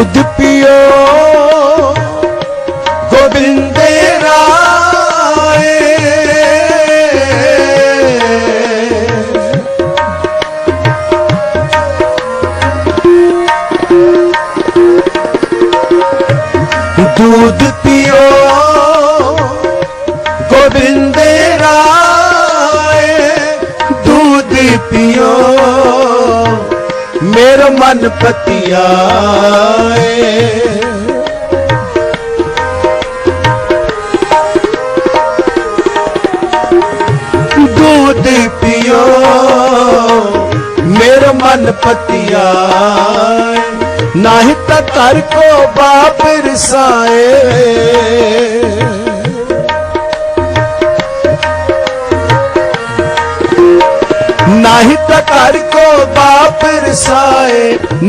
ਦੁੱਧ ਪੀਓ। ਗੋਬਿੰਦ ਰਾਏ। ਦੁੱਧ ਪੀਓ। ਗੋਬਿੰਦ ਰਾਏ। ਦੁੱਧ ਪੀਓ। ਮਨ ਪਤਿਆਏ। ਦੁੱਧ ਪਿਓ, ਮੇਰਾ ਮਨ ਪਤਿਆਏ। ਨਾਹਿ ਤਾਂ ਕਰ ਕੋ ਬਾਪ ਰਸਾਏ। ਨਾਹੀ ਤਾਂ ਕਰ সায়